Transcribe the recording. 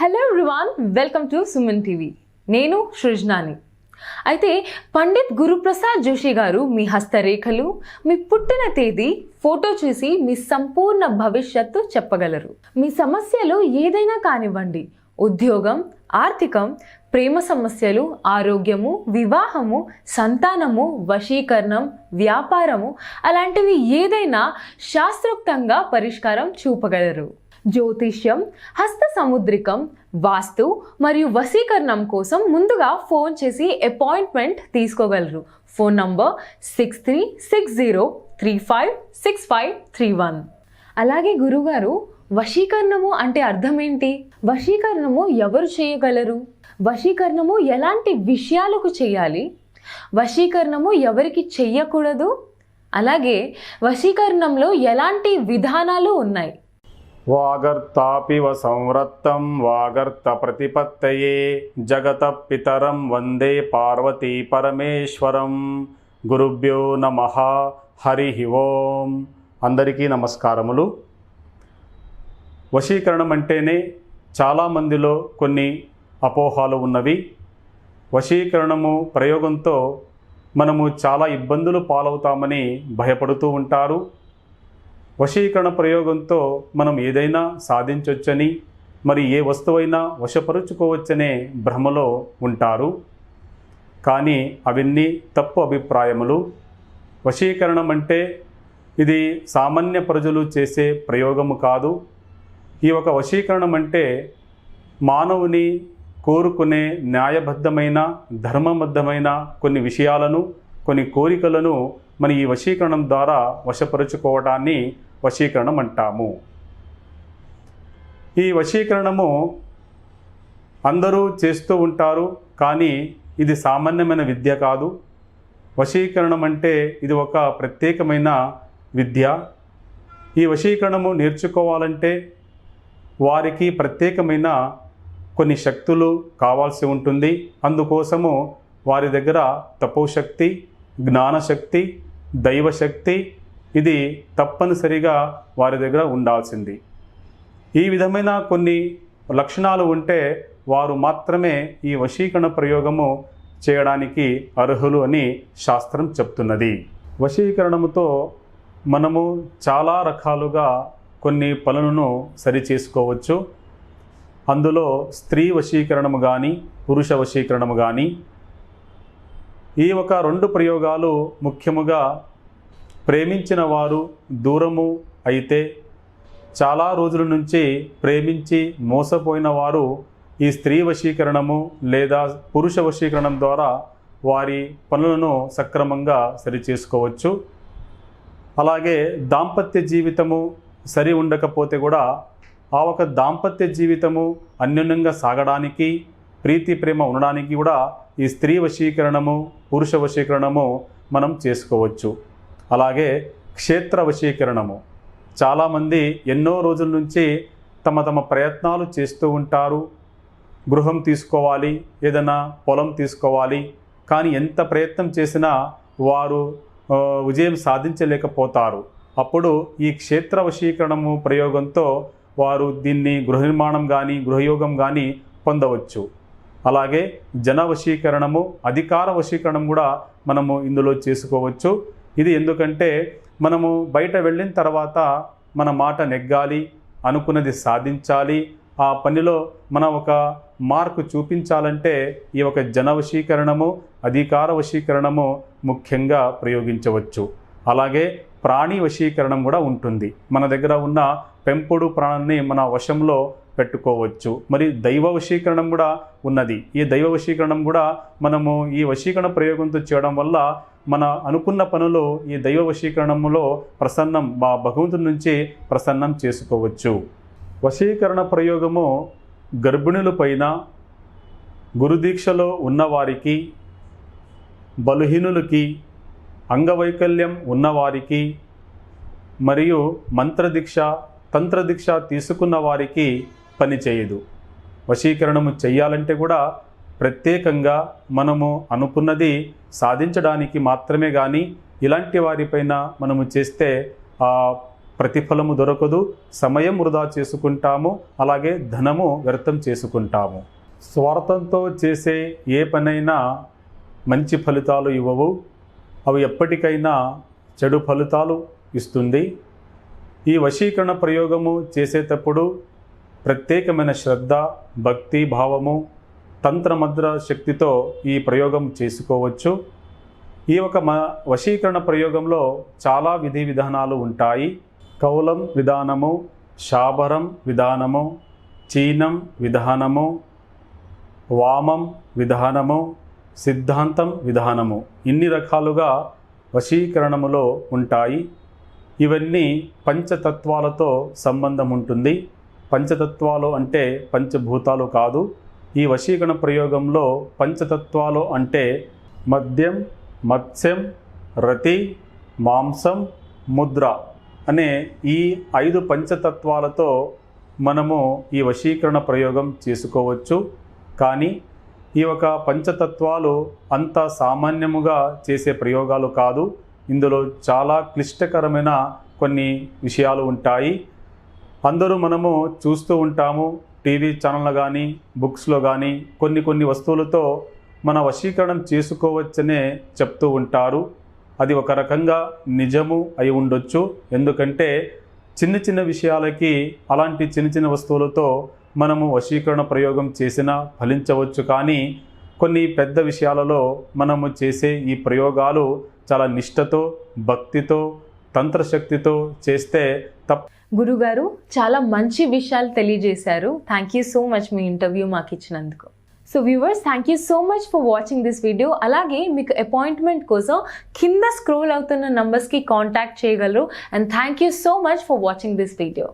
Hello రివాన్ welcome to Suman TV నేను సృజనాని. అయితే పండిత్ గురుప్రసాద్ జోషి గారు మీ హస్తరేఖలు మీ పుట్టిన తేదీ ఫోటో చూసి మీ సంపూర్ణ భవిష్యత్తు చెప్పగలరు. మీ సమస్యలు ఏదైనా కానివ్వండి. ఉద్యోగం ఆర్థికం ప్రేమ సమస్యలు ఆరోగ్యము వివాహము సంతానము వశీకరణం వ్యాపారము అలాంటివి ఏదైనా శాస్త్రోక్తంగా పరిష్కారం చూపగలరు. జ్యోతిష్యం హస్త సముద్రికం వాస్తు మరియు వశీకరణం కోసం ముందుగా ఫోన్ చేసి appointment తీసుకోగలరు. Phone number six three six zero three five six five three one అలాగే గురుగారు వశీకరణము అంటే అర్థం ఏంటి? వశీకరణము ఎవరు చేయగలరు? వశీకరణము ఎలాంటి విషయాలకు చేయాలి? వశీకరణము ఎవరికి చెయ్యకూడదు? అలాగే వశీకరణంలో ఎలాంటి విధానాలు ఉన్నాయి? వాగర్తాపివ సంవృత్తం వాగర్త ప్రతిపత్తయే జగత పితరం వందే పార్వతీ పరమేశ్వరం. గురుభ్యో నమ. హరి ఓం. అందరికీ నమస్కారములు. వశీకరణం అంటేనే చాలామందిలో కొన్ని అపోహాలు ఉన్నవి. వశీకరణము ప్రయోగంతో మనము చాలా ఇబ్బందులు పాలవుతామని భయపడుతూ ఉంటారు. వశీకరణ ప్రయోగంతో మనం ఏదైనా సాధించవచ్చని మరి ఏ వస్తువైనా వశపరుచుకోవచ్చనే భ్రమలో ఉంటారు. కానీ అవన్నీ తప్పు అభిప్రాయములు. వశీకరణం అంటే ఇది సామాన్య ప్రజలు చేసే ప్రయోగము కాదు. ఈ ఒక వశీకరణం అంటే మానవుని కోరుకునే న్యాయబద్ధమైన ధర్మబద్ధమైన కొన్ని విషయాలను కొన్ని కోరికలను మన ఈ వశీకరణం ద్వారా వశపరుచుకోవటాన్ని వశీకరణం అంటాము ఈ వశీకరణము అందరూ చేస్తూ ఉంటారు కానీ ఇది సామాన్యమైన విద్య కాదు. వశీకరణం అంటే ఇది ఒక ప్రత్యేకమైన విద్య. ఈ వశీకరణము నేర్చుకోవాలంటే వారికి ప్రత్యేకమైన కొన్ని శక్తులు కావాల్సి ఉంటుంది. అందుకోసము వారి దగ్గర తపోశక్తి జ్ఞానశక్తి దైవశక్తి ఇది తప్పనిసరిగా వారి దగ్గర ఉండాల్సింది. ఈ విధమైన కొన్ని లక్షణాలు ఉంటే వారు మాత్రమే ఈ వశీకరణ ప్రయోగము చేయడానికి అర్హులు అని శాస్త్రం చెప్తున్నది. వశీకరణముతో మనము చాలా రకాలుగా కొన్ని పనులను సరి చేసుకోవచ్చు అందులో స్త్రీ వశీకరణము కానీ పురుష వశీకరణము కానీ ఈ ఒక రెండు ప్రయోగాలు ముఖ్యముగా ప్రేమించిన వారు దూరము అయితే చాలా రోజుల నుంచి ప్రేమించి మోసపోయిన వారు ఈ స్త్రీ వశీకరణము లేదా పురుష వశీకరణం ద్వారా వారి పనులను సక్రమంగా సరిచేసుకోవచ్చు. అలాగే దాంపత్య జీవితము సరి ఉండకపోతే కూడా ఆ ఒక దాంపత్య జీవితము అన్యోన్యంగా సాగడానికి ప్రీతి ప్రేమ ఉండడానికి కూడా ఈ స్త్రీ వశీకరణము పురుష వశీకరణము మనం చేసుకోవచ్చు. అలాగే క్షేత్ర వశీకరణము. చాలామంది ఎన్నో రోజుల నుంచి తమ తమ ప్రయత్నాలు చేస్తూ ఉంటారు. గృహం తీసుకోవాలి ఏదైనా పొలం తీసుకోవాలి. కానీ ఎంత ప్రయత్నం చేసినా వారు విజయం సాధించలేకపోతారు. అప్పుడు ఈ క్షేత్ర వశీకరణము ప్రయోగంతో వారు దీన్ని గృహ నిర్మాణం కానీ గృహయోగం కానీ పొందవచ్చు. అలాగే జన వశీకరణము అధికార వశీకరణం కూడా మనము ఇందులో చేసుకోవచ్చు. ఇది ఎందుకంటే మనము బయట వెళ్ళిన తర్వాత మన మాట నెగ్గాలి అనుకున్నది సాధించాలి. ఆ పనిలో మన ఒక మార్కు చూపించాలంటే ఈ ఒక జన వశీకరణము అధికార వశీకరణము ముఖ్యంగా ప్రయోగించవచ్చు. అలాగే ప్రాణి వశీకరణం కూడా ఉంటుంది. మన దగ్గర ఉన్న పెంపుడు ప్రాణాన్ని మన వశంలో పెట్టుకోవచ్చు. మరి దైవ వశీకరణం కూడా ఉన్నది. ఈ దైవ వశీకరణం కూడా మనము ఈ వశీకరణ ప్రయోగంతో చేయడం వల్ల మన అనుకున్న పనులు ఈ దైవ వశీకరణములో ప్రసన్నం మా భగవంతుడి నుంచి ప్రసన్నం చేసుకోవచ్చు. వశీకరణ ప్రయోగము గర్భిణులపైన గురుదీక్షలో ఉన్నవారికి బలహీనులకి అంగవైకల్యం ఉన్నవారికి మరియు మంత్రదీక్ష తంత్రదీక్ష తీసుకున్న వారికి పని చేయదు. వశీకరణము చెయ్యాలంటే కూడా ప్రత్యేకంగా మనము అనుకున్నది సాధించడానికి మాత్రమే కానీ ఇలాంటి వారిపైన మనము చేస్తే ఆ ప్రతిఫలము దొరకదు. సమయం వృధా చేసుకుంటాము. అలాగే ధనము వ్యర్థం చేసుకుంటాము. స్వార్థంతో చేసే ఏ పనైనా మంచి ఫలితాలు ఇవ్వవు. అవి ఎప్పటికైనా చెడు ఫలితాలు ఇస్తుంది. ఈ వశీకరణ ప్రయోగము చేసేటప్పుడు ప్రత్యేకమైన శ్రద్ధ భక్తి భావము తంత్రమంత్ర శక్తితో ఈ ప్రయోగం చేసుకోవచ్చు. ఈ ఒక మ వశీకరణ ప్రయోగంలో చాలా విధి విధానాలు ఉంటాయి. కౌలం విధానము శాబరం విధానము చీనం విధానము వామం విధానము సిద్ధాంతం విధానము ఇన్ని రకాలుగా వశీకరణములో ఉంటాయి. ఇవన్నీ పంచతత్వాలతో సంబంధం ఉంటుంది పంచతత్వాలు అంటే పంచభూతాలు కాదు. ఈ వశీకరణ ప్రయోగంలో పంచతత్వాలు అంటే మద్యం మత్స్యం రతి మాంసం ముద్ర అనే ఈ ఐదు పంచతత్వాలతో మనము ఈ వశీకరణ ప్రయోగం చేసుకోవచ్చు. కానీ ఈ ఒక పంచతత్వాలు అంత సామాన్యముగా చేసే ప్రయోగాలు కాదు. ఇందులో చాలా క్లిష్టకరమైన కొన్ని విషయాలు ఉంటాయి. అందరూ మనము చూస్తూ ఉంటాము టీవీ ఛానల్లో కానీ బుక్స్లో కానీ కొన్ని కొన్ని వస్తువులతో మన వశీకరణం చేసుకోవచ్చనే చెప్తూ ఉంటారు. అది ఒక రకంగా నిజము అయి ఉండొచ్చు. ఎందుకంటే చిన్న చిన్న విషయాలకి అలాంటి చిన్న చిన్న వస్తువులతో మనము వశీకరణ ప్రయోగం చేసినా ఫలించవచ్చు. కానీ కొన్ని పెద్ద విషయాలలో మనము చేసే ఈ ప్రయోగాలు చాలా నిష్టతో భక్తితో తంత్రశక్తితో చేస్తే తప్ప గురుగారు చాలా మంచి విషయాలు తెలియజేశారు. థ్యాంక్ యూ సో మచ్ మీ ఇంటర్వ్యూ మాకు ఇచ్చినందుకు. So viewers thank you so much for watching this video అలాగే మీకు అపాయింట్మెంట్ కోసం కింద స్క్రోల్ అవుతున్న నంబర్స్కి కాంటాక్ట్ చేయగలరు. And thank you so much for watching this video